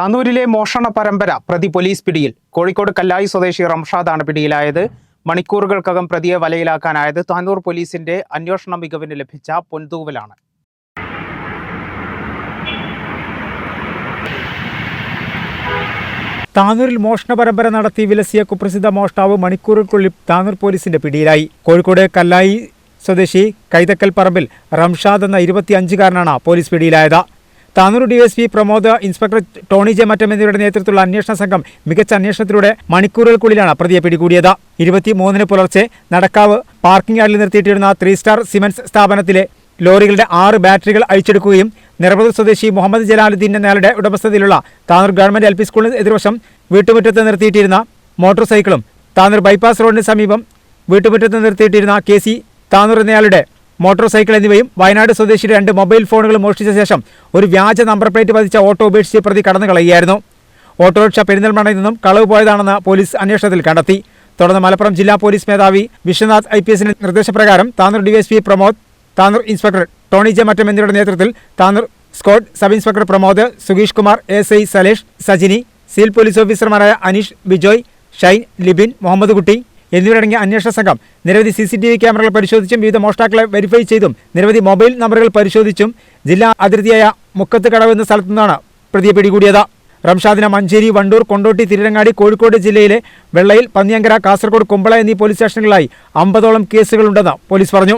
താനൂരിലെ മോഷണ പരമ്പര പ്രതി പോലീസ് പിടിയിൽ. കോഴിക്കോട് കല്ലായി സ്വദേശി റംഷാദാണ് പിടിയിലായത്. മണിക്കൂറുകൾക്കകം പ്രതിയെ വലയിലാക്കാനായത് താനൂർ പോലീസിന്റെ അന്വേഷണ മികവിന് ലഭിച്ച പൊൻതൂവലാണ്. താനൂരിൽ മോഷണ പരമ്പര നടത്തി വിലസിയ കുപ്രസിദ്ധ മോഷ്ടാവ് മണിക്കൂറുകൾക്കുള്ളിൽ താനൂർ പോലീസിന്റെ പിടിയിലായി. കോഴിക്കോട് കല്ലായി സ്വദേശി കൈതക്കൽ പറമ്പിൽ റംഷാദ് എന്ന ഇരുപത്തിയഞ്ചുകാരനാണ് പോലീസ് പിടിയിലായത്. Tanur DSP Pramod inspector Tony J Mattam എന്നിവരുടെ നേതൃത്വത്തിലുള്ള അന്വേഷണ സംഘം മികച്ച അന്വേഷണത്തിലൂടെ മണിക്കൂറുകൾക്കുള്ളിലാണ് പ്രതിയെ പിടികൂടിയത്. ഇരുപത്തിമൂന്നിന് പുലർച്ചെ നടക്കാവ് പാർക്കിംഗ് യാർഡിൽ നിർത്തിയിട്ടിരുന്ന ത്രീ സ്റ്റാർ സിമൻസ് സ്ഥാപനത്തിലെ ലോറികളുടെ ആറ് ബാറ്ററികൾ അഴിച്ചെടുക്കുകയും നിരവധി സ്വദേശി മുഹമ്മദ് ജലാലുദ്ദീൻ എന്നയാളുടെ ഉടമസ്ഥതയിലുള്ള താനൂർ ഗവൺമെന്റ് എൽ പി സ്കൂളിന് എതിർവശം വീട്ടുമുറ്റത്ത് നിർത്തിയിട്ടിരുന്ന മോട്ടോർ സൈക്കിളും താനൂർ ബൈപ്പാസ് റോഡിന് സമീപം വീട്ടുമുറ്റത്ത് നിർത്തിയിട്ടിരുന്ന കെ സി താനൂർ എന്നയാളുടെ മോട്ടോർ സൈക്കിൾ എന്നിവയും വയനാട് സ്വദേശിയുടെ രണ്ട് മൊബൈൽ ഫോണുകൾ മോഷ്ടിച്ച ശേഷം ഒരു വ്യാജ നമ്പർ പ്ലേറ്റ് പതിച്ച ഓട്ടോ ഉപേക്ഷിച്ച് പ്രതി കടന്നു കളയുകയായിരുന്നു. ഓട്ടോറിക്ഷ പെരിന്തൽമണ്ണയിൽ നിന്നും കളവ് പോയതാണെന്ന് പോലീസ് അന്വേഷണത്തിൽ കണ്ടെത്തി. തുടർന്ന് മലപ്പുറം ജില്ലാ പോലീസ് മേധാവി വിശ്വനാഥ് ഐ പി എസിന്റെ നിർദ്ദേശപ്രകാരം Tanur DYSP Pramod Tanur inspector Tony J Mattam എന്നിവരുടെ നേതൃത്വത്തിൽ Tanur squad sub inspector Pramod സുഗീഷ് Kumar S I Salesh Sajini seal police ഓഫീസർമാരായ അനീഷ് ബിജോയ് ഷൈൻ ലിബിൻ മുഹമ്മദ് കുട്ടി എന്നിവരടങ്ങിയ അന്വേഷണ സംഘം നിരവധി സി സി ടി വി ക്യാമറകൾ പരിശോധിച്ചും വിവിധ മോഷ്ടാക്കളെ വെരിഫൈ ചെയ്തും നിരവധി മൊബൈൽ നമ്പറുകൾ പരിശോധിച്ചും ജില്ലാ അതിർത്തിയായ മുക്കത്ത് കടവ് എന്ന സ്ഥലത്തു നിന്നാണ് പ്രതിയെ പിടികൂടിയത്. റംഷാദിന മഞ്ചേരി വണ്ടൂർ കൊണ്ടോട്ടി തിരുരങ്ങാടി കോഴിക്കോട് ജില്ലയിലെ വെള്ളയിൽ പന്നിയങ്കര കാസർഗോഡ് കുമ്പള എന്നീ പോലീസ് സ്റ്റേഷനുകളിലായി അമ്പതോളം കേസുകളുണ്ടെന്ന് പോലീസ് പറഞ്ഞു.